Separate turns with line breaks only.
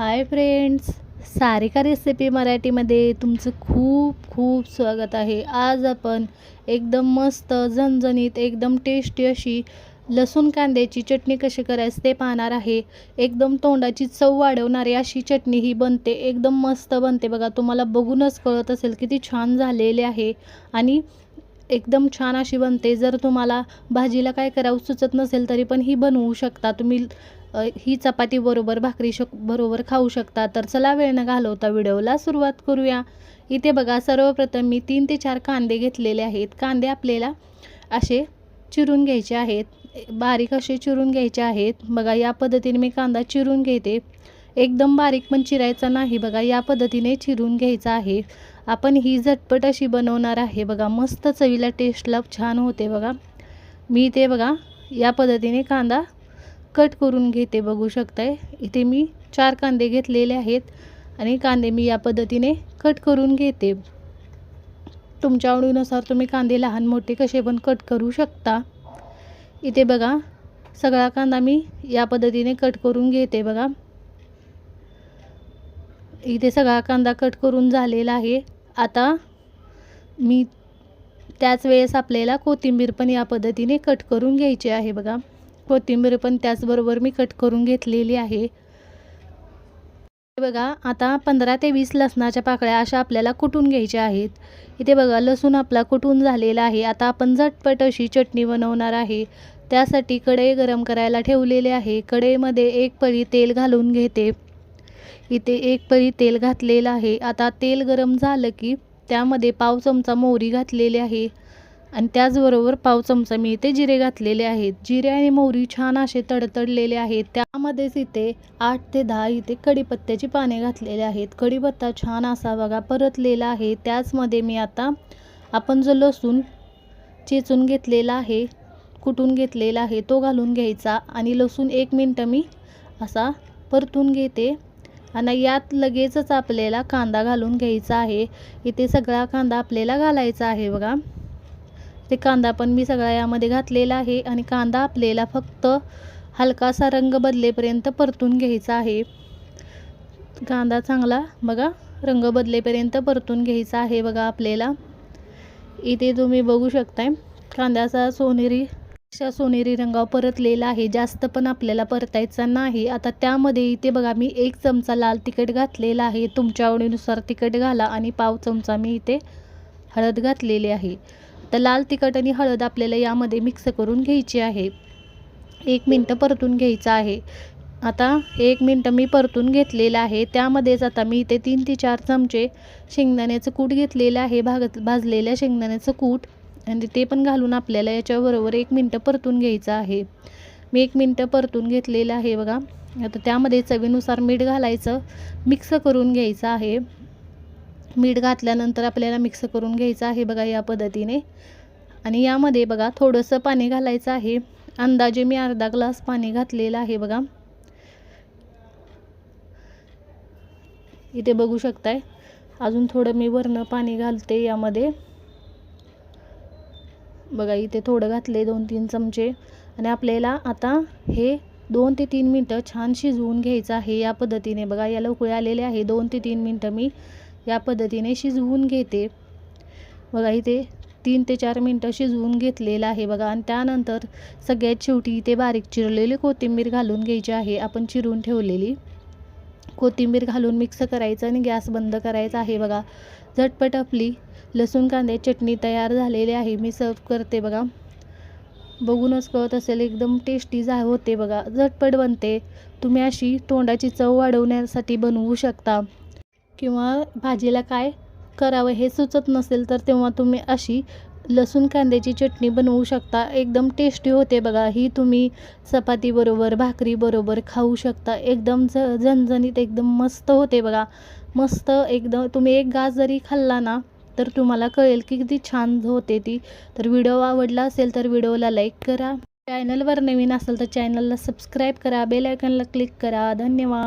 Hi friends Sarika recipe मराठीमध्ये तुमचं खूप खूप स्वागत आहे. आज आपण एकदम मस्त झणझणीत एकदम टेस्टी अशी लसूण कांद्याची चटणी कशी करायची ते पाहणार आहे. एकदम तोंडाची चव वाढवणारी अशी चटणी ही बनते एकदम मस्त बनते. बघा तुम्हाला बघूनच कळत असेल किती छान झालेली आहे. आणि एकदम छान अशी बनते. जर तुम्हाला भाजीला काय करावं सुचत नसेल तरी पण ही बनवू शकता. तुम्ही ही चपाती बरोबर भाकरी शक बरोबर खाऊ शकता. तर चला वेळ न घालवता व्हिडिओला सुरुवात करूया. इथे बघा सर्वप्रथम मी तीन ते चार कांदे घेतलेले आहेत. कांदे आपल्याला असे चिरून घ्यायचे आहेत. बारीक असे चिरून घ्यायचे आहेत. बघा या पद्धतीने मी कांदा चिरून घेते. एकदम बारीक पण चिरायचा नाही. बघा या पद्धतीने चिरून घ्यायचा आहे. आपण ही झटपट अशी बनवणार आहे. बघा मस्त चवीला टेस्टला छान होते बघा. मी ते बघा या पद्धतीने कांदा कट करून घेते बघू शकताय. इथे मी चार कांदे घेतलेले आहेत आणि कांदे मी या पद्धतीने कट करून घेते. तुमच्या आवडीनुसार तुम्ही कांदे लहान मोठे कसे पण कट करू शकता. इथे बघा सगळा कांदा मी या पद्धतीने कट करून घेते बघा. इथे सगळा कांदा कट करून झालेला आहे. आता मी त्याच वेळेस आपल्याला कोथिंबीर पण या पद्धतीने कट करून घ्यायची आहे बघा. कोथिंबीर पण त्याचबरोबर मी कट करून घेतलेली आहे. बघा आता पंधरा ते वीस लसणाच्या पाकळ्या अशा आपल्याला कुटून घ्यायच्या आहेत? इथे बघा लसूण आपला कुटून झालेला आहे? आता आपण झटपट अशी चटणी बनवणार आहे. त्यासाठी कढई गरम करायला ठेवलेले आहे. कढईमध्ये एक पळी तेल घालून घेते. इथे एक पळी तेल घातलेलं आहे. आता तेल गरम झालं की त्यामध्ये पाव चमचा मोहरी घातलेली आहे. आणि त्याचबरोबर पाव चमचा मी इथे जिरे घातलेले आहेत. जिरे आणि मोहरी छान असे तडतडलेले आहेत. त्यामध्येच इथे आठ ते दहा इथे कढीपत्त्याची पाने घातलेले आहेत. कढीपत्ता छान असा बघा परतलेला आहे. त्याचमध्ये मी आता आपण जो लसूण चेचून घेतलेला आहे कुटून घेतलेला आहे तो घालून घ्यायचा आणि लसूण एक मिनटं मी असा परतून घेते. आणि यात लगेचच आपल्याला कांदा घालून घ्यायचा आहे. इथे सगळा कांदा आपल्याला घालायचा आहे बघा. ते कांदा पण मी सगळा यामध्ये घातलेला आहे आणि कांदा आपल्याला फक्त हलकासा रंग बदलेपर्यंत परतून घ्यायचा आहे. कांदा चांगला बघा रंग बदलेपर्यंत परतून घ्यायचा आहे बघा आपल्याला. इथे तुम्ही बघू शकताय कांद्याचा सोनेरी अशा सोनेरी रंगावर परतलेला आहे. जास्त पण आपल्याला परतायचा नाही. आता त्यामध्ये इथे बघा मी एक चमचा लाल तिखट घातलेला आहे. तुमच्या आवडीनुसार तिखट घाला आणि पाव चमचा मी इथे हळद घातलेली आहे. तर लाल तिखट आणि हळद आपल्याला यामध्ये मिक्स करून घ्यायची आहे. एक मिनटं परतून घ्यायचं आहे. आता एक मिनटं मी परतून घेतलेलं आहे. त्यामध्येच आता मी इथे तीन ते चार चमचे शेंगदाण्याचं कूट घेतलेलं आहे. भागत भाजलेल्या शेंगदाण्याचं कूट आणि ते पण घालून आपल्याला याच्याबरोबर एक मिनटं परतून घ्यायचं आहे. मी एक मिनटं परतून घेतलेलं आहे बघा. आता त्यामध्ये चवीनुसार मीठ घालायचं. मिक्स करून घ्यायचं आहे. मीठ घातल्यानंतर आपल्याला मिक्स करून घ्यायचं आहे बघा या पद्धतीने. आणि यामध्ये बघा थोडंसं पाणी घालायचं आहे. अंदाजे मी अर्धा ग्लास पाणी घातलेलं आहे बघा. इथे बघू शकताय. अजून थोडं मी वरनं पाणी घालते यामध्ये. बघा इथे थोडं घातले दोन तीन चमचे. आणि आपल्याला आता हे दोन ते तीन मिनटं छान शिजवून घ्यायचं आहे या पद्धतीने. बघा याला उकळी आलेले आहे. दोन ते तीन मिनटं मी या पद्धतीने शिजवून घेते. बघा इथे तीन ते चार मिनटं शिजवून घेतलेलं आहे बघा. आणि त्यानंतर सगळ्यात शेवटी इथे बारीक चिरलेली कोथिंबीर घालून घ्यायची आहे. आपण चिरून ठेवलेली कोथिंबीर घालून मिक्स करायचं आणि गॅस बंद करायचा आहे बघा. झटपट आपली लसूण कांदे चटणी तयार झालेली आहे. मी सर्व करते बघा. बघूनच कळत असेल एकदम टेस्टी जा होते बघा. झटपट बनते. तुम्ही अशी तोंडाची चव वाढवण्यासाठी बनवू शकता. किंवा भाजीला काय करावं हे सुचत नसेल तर तेव्हा तुम्ही अशी लसूण कांद्याची चटणी बनवू शकता. एकदम टेस्टी होते बघा. ही तुम्ही चपातीबरोबर भाकरीबरोबर खाऊ शकता. एकदम ज झणझणीत एकदम मस्त होते बघा. मस्त एकदम तुम्ही एक गाज जरी खाल्ला ना तर तुम्हाला कळेल की किती छान होते ती. तर व्हिडिओ आवडला असेल तर व्हिडिओला लाईक करा. चॅनलवर नवीन असेल तर चॅनलला सबस्क्राईब करा. बेल क्लिक करा. धन्यवाद.